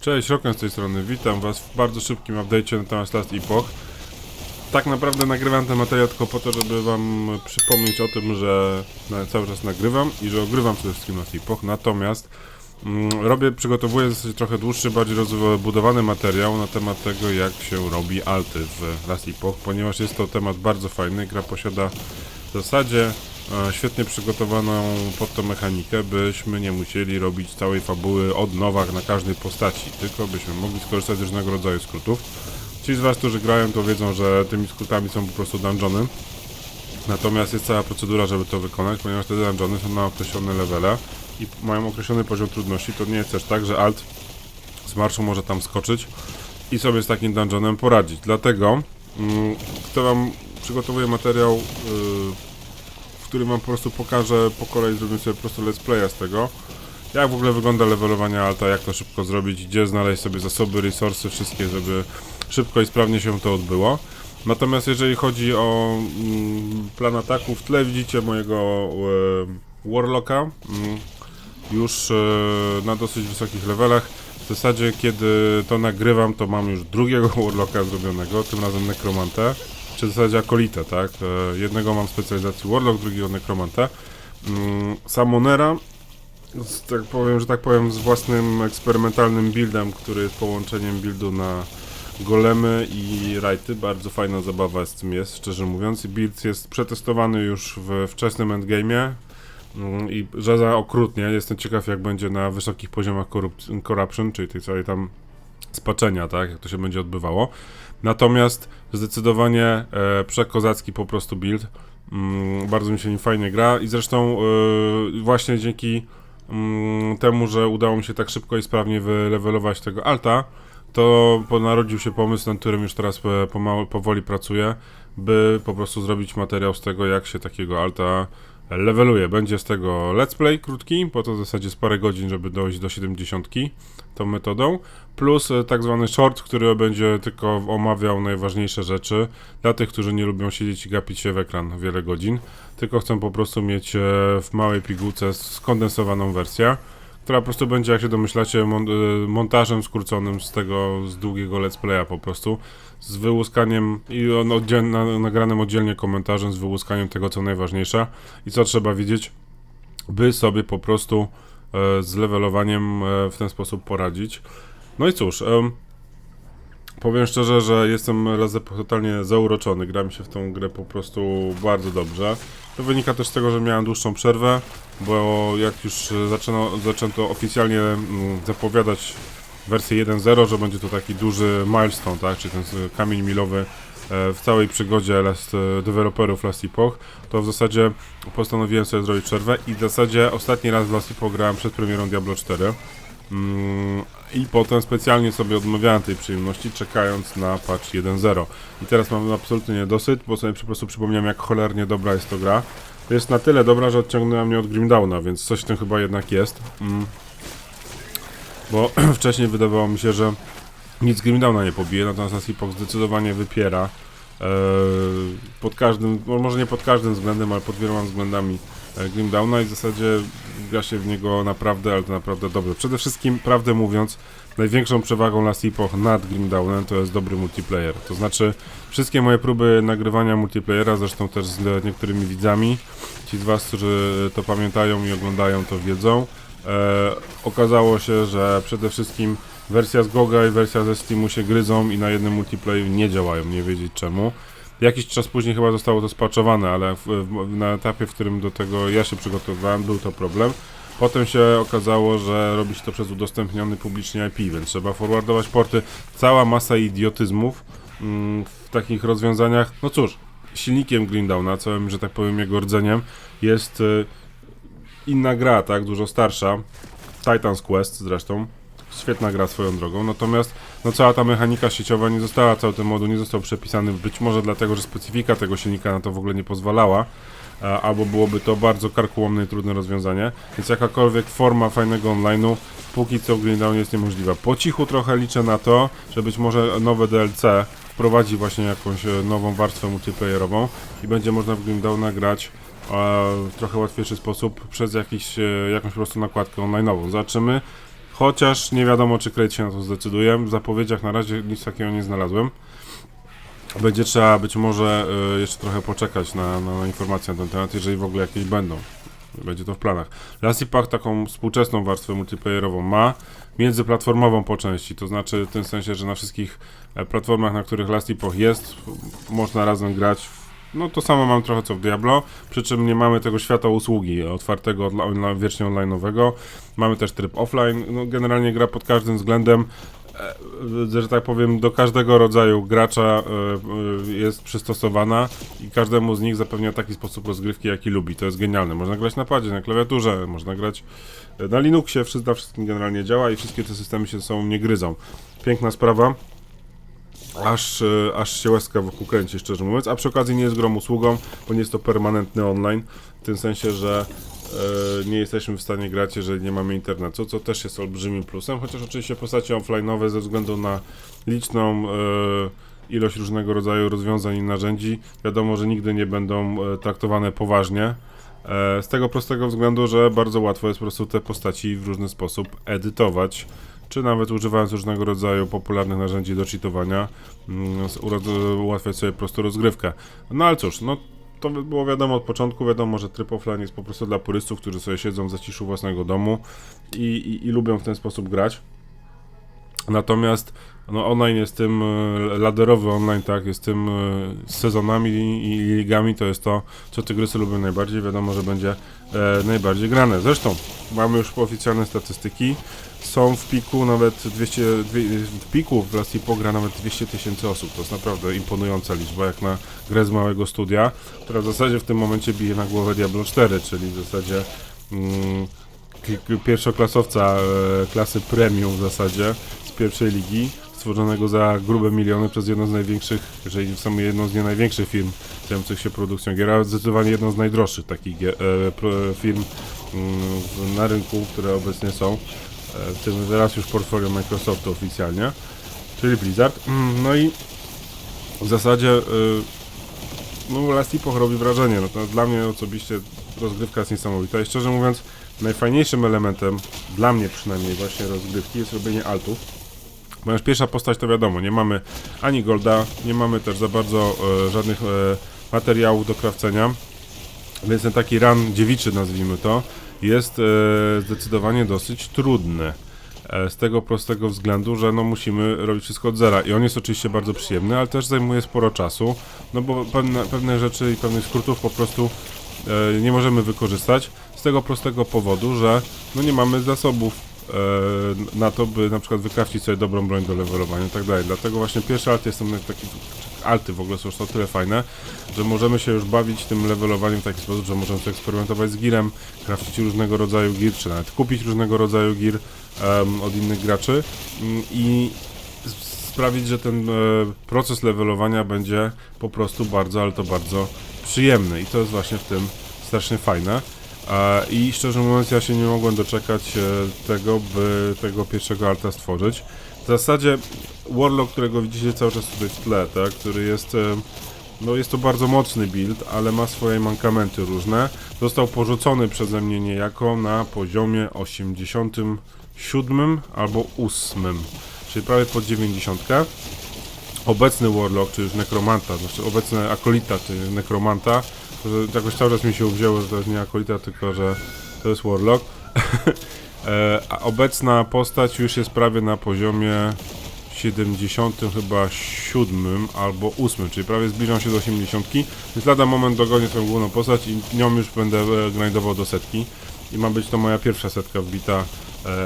Cześć, Roken z tej strony, witam was w bardzo szybkim update'cie na temat Last Epoch. Tak naprawdę nagrywam ten materiał tylko po to, żeby wam przypomnieć o tym, że cały czas nagrywam i że ogrywam przede wszystkim Last Epoch, natomiast mm, robię, przygotowuję zasadzie trochę dłuższy, bardziej rozbudowany materiał na temat tego, jak się robi alty w Last Epoch, ponieważ jest to temat bardzo fajny, gra posiada w zasadzie świetnie przygotowaną pod tą mechanikę, byśmy nie musieli robić całej fabuły od nowa na każdej postaci, tylko byśmy mogli skorzystać z różnego rodzaju skrótów. Ci z Was, którzy grają, to wiedzą, że tymi skrótami są po prostu dungeony. Natomiast jest cała procedura, żeby to wykonać, ponieważ te dungeony są na określone levele i mają określony poziom trudności. To nie jest też tak, że alt z marszu może tam skoczyć i sobie z takim dungeonem poradzić. Dlatego mm, chcę Wam przygotowuję materiał, yy, w którym Wam po prostu pokażę po kolei, zrobię sobie po prostu let's playa z tego. Jak w ogóle wygląda levelowanie alta, jak to szybko zrobić, gdzie znaleźć sobie zasoby, resursy, wszystkie, żeby szybko i sprawnie się to odbyło. Natomiast jeżeli chodzi o mm, plan ataku, w tle widzicie mojego e, Warlocka. Mm, już e, na dosyć wysokich levelach. W zasadzie, kiedy to nagrywam, to mam już drugiego Warlocka zrobionego, tym razem Nekromantę, czy w zasadzie Akolitę, tak? E, jednego mam specjalizacji Warlock, drugiego Nekromantę. Mm, Samonera, tak powiem, że tak powiem, z własnym eksperymentalnym buildem, który jest połączeniem buildu na golemy i rajty. Bardzo fajna zabawa z tym jest, szczerze mówiąc. I Build jest przetestowany już w wczesnym endgame'ie mm, i że za okrutnie. Jestem ciekaw, jak będzie na wysokich poziomach corrup- corruption, czyli tej całej tam spaczenia, tak, jak to się będzie odbywało. Natomiast zdecydowanie e, przekozacki po prostu build. Mm, bardzo mi się nim fajnie gra i zresztą e, właśnie dzięki mm, temu, że udało mi się tak szybko i sprawnie wylevelować tego alta, to narodził się pomysł, nad którym już teraz e, pomału, powoli pracuję, by po prostu zrobić materiał z tego, jak się takiego alta leveluje. Będzie z tego let's play krótki, po to w zasadzie z parę godzin, żeby dojść do 70 tą metodą, plus e, tak zwany short, który będzie tylko omawiał najważniejsze rzeczy dla tych, którzy nie lubią siedzieć i gapić się w ekran wiele godzin, tylko chcą po prostu mieć e, w małej pigułce skondensowaną wersję która po prostu będzie, jak się domyślacie, y, montażem skróconym z tego, z długiego let's playa po prostu, z wyłuskaniem i on oddziel na, nagranym oddzielnie komentarzem, z wyłuskaniem tego, co najważniejsze i co trzeba wiedzieć, by sobie po prostu e, z levelowaniem e, w ten sposób poradzić. No i cóż, em, powiem szczerze, że jestem raz totalnie zauroczony, gra mi się w tą grę po prostu bardzo dobrze. To wynika też z tego, że miałem dłuższą przerwę, bo jak już e, zaczęto, zaczęto oficjalnie mm, zapowiadać wersję 1.0, że będzie to taki duży milestone, tak, czyli ten e, kamień milowy e, w całej przygodzie last, deweloperów Last Epoch, to w zasadzie postanowiłem sobie zrobić przerwę i w zasadzie ostatni raz w Last Epoch grałem przed premierą Diablo 4 mm, i potem specjalnie sobie odmawiałem tej przyjemności, czekając na patch 1.0 i teraz mam absolutnie niedosyt, bo sobie po prostu przypomniałem jak cholernie dobra jest to gra jest na tyle dobra, że odciągnęła mnie od Grimdowna, więc coś w tym chyba jednak jest. Mm. Bo wcześniej wydawało mi się, że nic Grimdowna nie pobije, natomiast Epoch zdecydowanie wypiera e, pod każdym, no może nie pod każdym względem, ale pod wieloma względami e, Grimdowna i w zasadzie gra się w niego naprawdę, ale to naprawdę dobrze. Przede wszystkim, prawdę mówiąc, największą przewagą Last Epoch nad Grimdownem to jest dobry multiplayer. To znaczy, wszystkie moje próby nagrywania multiplayera, zresztą też z niektórymi widzami, ci z Was, którzy to pamiętają i oglądają, to wiedzą, e, okazało się, że przede wszystkim wersja z Goga i wersja ze Steamu się gryzą i na jednym multiplayer nie działają, nie wiedzieć czemu. Jakiś czas później chyba zostało to spaczowane, ale w, w, na etapie, w którym do tego ja się przygotowywałem, był to problem. Potem się okazało, że robi się to przez udostępniony publicznie IP, więc trzeba forwardować porty. Cała masa idiotyzmów mm, w takich rozwiązaniach. No cóż, silnikiem Grindowna, całym, że tak powiem, jego rdzeniem jest y, inna gra, tak, dużo starsza. Titan's Quest zresztą. Świetna gra swoją drogą, natomiast no cała ta mechanika sieciowa nie została, cały ten moduł nie został przepisany, być może dlatego, że specyfika tego silnika na to w ogóle nie pozwalała, albo byłoby to bardzo karkołomne i trudne rozwiązanie, więc jakakolwiek forma fajnego online'u póki co Greendown jest niemożliwa. Po cichu trochę liczę na to, że być może nowe DLC wprowadzi właśnie jakąś e, nową warstwę multiplayerową i będzie można w Greendowna grać e, w trochę łatwiejszy sposób przez jakiś, e, jakąś po prostu nakładkę online'ową. Zobaczymy. Chociaż nie wiadomo, czy Crate się na to zdecyduje. W zapowiedziach na razie nic takiego nie znalazłem. Będzie trzeba być może y, jeszcze trochę poczekać na, na, na informacje na ten temat, jeżeli w ogóle jakieś będą. Będzie to w planach. Lassie Park taką współczesną warstwę multiplayerową ma, międzyplatformową po części, to znaczy w tym sensie, że na wszystkich e, platformach, na których Lassie Park jest, można razem grać. w- No to samo mam trochę co w Diablo, przy czym nie mamy tego świata usługi otwartego, wiecznie online'owego. Mamy też tryb offline. No, generalnie gra pod każdym względem e, że tak powiem, do każdego rodzaju gracza e, e, jest przystosowana i każdemu z nich zapewnia taki sposób rozgrywki, jaki lubi. To jest genialne. Można grać na padzie, na klawiaturze, można grać e, na Linuxie, wszystko na wszystkim generalnie działa i wszystkie te systemy się ze sobą nie gryzą. Piękna sprawa. Aż, e, aż się łezka wokół kręci, szczerze mówiąc, a przy okazji nie jest grom usługą, bo nie jest to permanentny online, w tym sensie, że e, nie jesteśmy w stanie grać, jeżeli nie mamy internetu, co też jest olbrzymim plusem, chociaż oczywiście postacie offline'owe ze względu na liczną e, ilość różnego rodzaju rozwiązań i narzędzi, wiadomo, że nigdy nie będą traktowane poważnie. Z tego prostego względu, że bardzo łatwo jest po prostu te postaci w różny sposób edytować, czy nawet używając różnego rodzaju popularnych narzędzi do cheatowania, mm, ułatwiać sobie po prostu rozgrywkę. No ale cóż, no to by było wiadomo od początku, wiadomo, że tryb offline jest po prostu dla purystów, którzy sobie siedzą w zaciszu własnego domu i, i, i lubią w ten sposób grać. Natomiast no online jest tym e, laderowy online, tak, jest tym e, z sezonami i, ligami, to jest to, co tygrysy lubią najbardziej, wiadomo, że będzie e, najbardziej grane. Zresztą mamy już oficjalne statystyki, są w piku nawet 200, dwie, w piku w Lassie gra nawet 200 tysięcy osób, to jest naprawdę imponująca liczba, jak na grę z małego studia, która w zasadzie w tym momencie bije na głowę Diablo 4, czyli w zasadzie mm, pierwszoklasowca e, klasy premium w zasadzie z pierwszej ligi, stworzonego za grube miliony przez jedną z największych, jeżeli w sumie jedną z nie największych firm zajmujących się produkcją gier, a zdecydowanie jedną z najdroższych takich e, firm mm, na rynku, które obecnie są, e, w tym teraz już portfolio Microsoftu oficjalnie, czyli Blizzard. Mm, No i w zasadzie no Last Epoch robi wrażenie, natomiast dla mnie osobiście rozgrywka jest niesamowita i szczerze mówiąc najfajniejszym elementem, dla mnie przynajmniej właśnie rozgrywki jest robienie altów, ponieważ pierwsza postać to wiadomo, nie mamy ani golda, nie mamy też za bardzo e, żadnych e, materiałów do krawcenia, więc ten taki run dziewiczy nazwijmy to, jest e, zdecydowanie dosyć trudny. E, Z tego prostego względu, że no musimy robić wszystko od zera. I on jest oczywiście bardzo przyjemny, ale też zajmuje sporo czasu, no bo pewne, pewne rzeczy i pewnych skrótów po prostu e, nie możemy wykorzystać z tego prostego powodu, że no nie mamy zasobów e, na to, by na przykład wykrawcić sobie dobrą broń do levelowania i tak dalej. Dlatego właśnie pierwszy alt jest ten taki alty w ogóle są już to tyle fajne, że możemy się już bawić tym levelowaniem w taki sposób, że możemy sobie eksperymentować z girem, krafcić różnego rodzaju gir, czy nawet kupić różnego rodzaju gir od innych graczy mm, i sprawić, że ten e, proces levelowania będzie po prostu bardzo, ale to bardzo przyjemny i to jest właśnie w tym strasznie fajne. I szczerze mówiąc, ja się nie mogłem doczekać e, tego, by tego pierwszego alta stworzyć. W zasadzie Warlock, którego widzicie cały czas tutaj w tle, tak, który jest, e, no jest to bardzo mocny build, ale ma swoje mankamenty różne. Został porzucony przeze mnie niejako na poziomie 87 albo 8, czyli prawie pod 90. Obecny Warlock, czy już Nekromanta, znaczy obecny Akolita, czy Nekromanta, jakoś cały czas mi się uwzięło, że to jest nie Akolita, tylko że to jest Warlock. E, A obecna postać już jest prawie na poziomie 70 chyba 7 albo 8, czyli prawie zbliżam się do 80, więc lada moment dogonię swoją główną postać i nią już będę e, grindował do setki i ma być to moja pierwsza setka wbita e,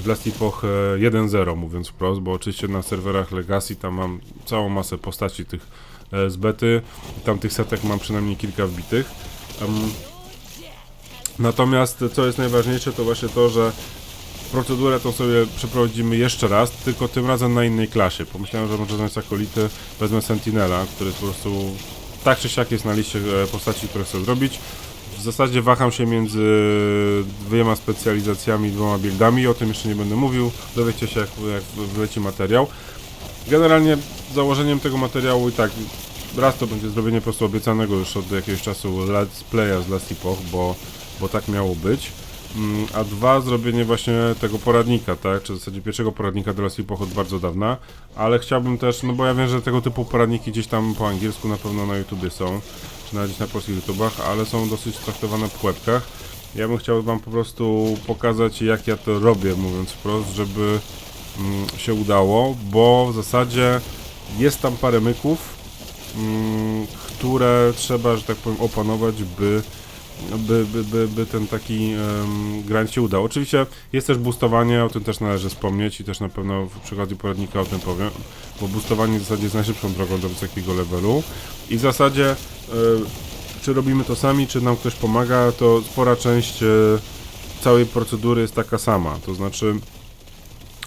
w Last Epoch e, 1.0 mówiąc wprost, bo oczywiście na serwerach Legacy tam mam całą masę postaci tych e, z bety i tam tych setek mam przynajmniej kilka wbitych. Natomiast co jest najważniejsze to właśnie to, że procedurę tą sobie przeprowadzimy jeszcze raz, tylko tym razem na innej klasie. Pomyślałem, że może zamiast akolity wezmę Sentinela, który jest po prostu tak czy siak jest na liście e, postaci, które chcę zrobić. W zasadzie waham się między dwiema specjalizacjami, dwoma buildami, o tym jeszcze nie będę mówił, dowiecie się jak, jak wleci materiał. Generalnie założeniem tego materiału i tak raz to będzie zrobienie po prostu obiecanego już od jakiegoś czasu let's playa z Last Epoch, bo, bo tak miało być. Mm, A dwa, zrobienie właśnie tego poradnika, tak? Czy w zasadzie pierwszego poradnika dla Sleepoch od bardzo dawna. Ale chciałbym też, no bo ja wiem, że tego typu poradniki gdzieś tam po angielsku na pewno na YouTubie są, czy nawet na polskich YouTubach, ale są dosyć traktowane po łebkach. Ja bym chciał Wam po prostu pokazać, jak ja to robię, mówiąc wprost, żeby się udało, bo w zasadzie jest tam parę myków, mm, które trzeba, że tak powiem, opanować, by, by, by, by, by ten taki um, grind się udał. Oczywiście jest też boostowanie, o tym też należy wspomnieć i też na pewno w przykładzie poradnika o tym powiem, bo boostowanie w zasadzie jest najszybszą drogą do wysokiego levelu i w zasadzie e, czy robimy to sami, czy nam ktoś pomaga, to spora część e, całej procedury jest taka sama, to znaczy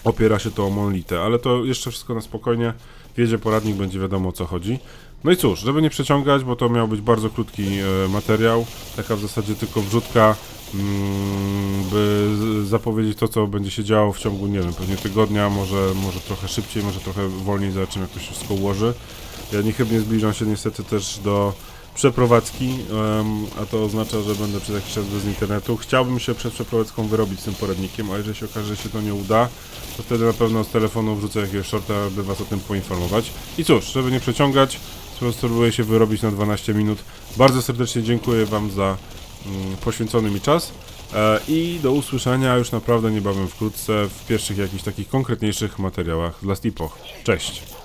opiera się to o monolitę, ale to jeszcze wszystko na spokojnie, wiedzie poradnik, będzie wiadomo o co chodzi. No i cóż, żeby nie przeciągać, bo to miał być bardzo krótki e, materiał, taka w zasadzie tylko wrzutka, mm, by zapowiedzieć to, co będzie się działo w ciągu, nie wiem, pewnie tygodnia, może, może trochę szybciej, może trochę wolniej, zobaczymy jak to się wszystko ułoży. Ja niechybnie zbliżam się niestety też do przeprowadzki, a to oznacza, że będę przez jakiś czas bez internetu. Chciałbym się przed przeprowadzką wyrobić z tym poradnikiem, a jeżeli się okaże, że się to nie uda, to wtedy na pewno z telefonu wrzucę jakiegoś shorta, by Was o tym poinformować. I cóż, żeby nie przeciągać, spróbuję się wyrobić na 12 minut. Bardzo serdecznie dziękuję Wam za mm, poświęcony mi czas. E, I do usłyszenia już naprawdę niebawem wkrótce w pierwszych jakichś takich konkretniejszych materiałach dla Steepoch. Cześć!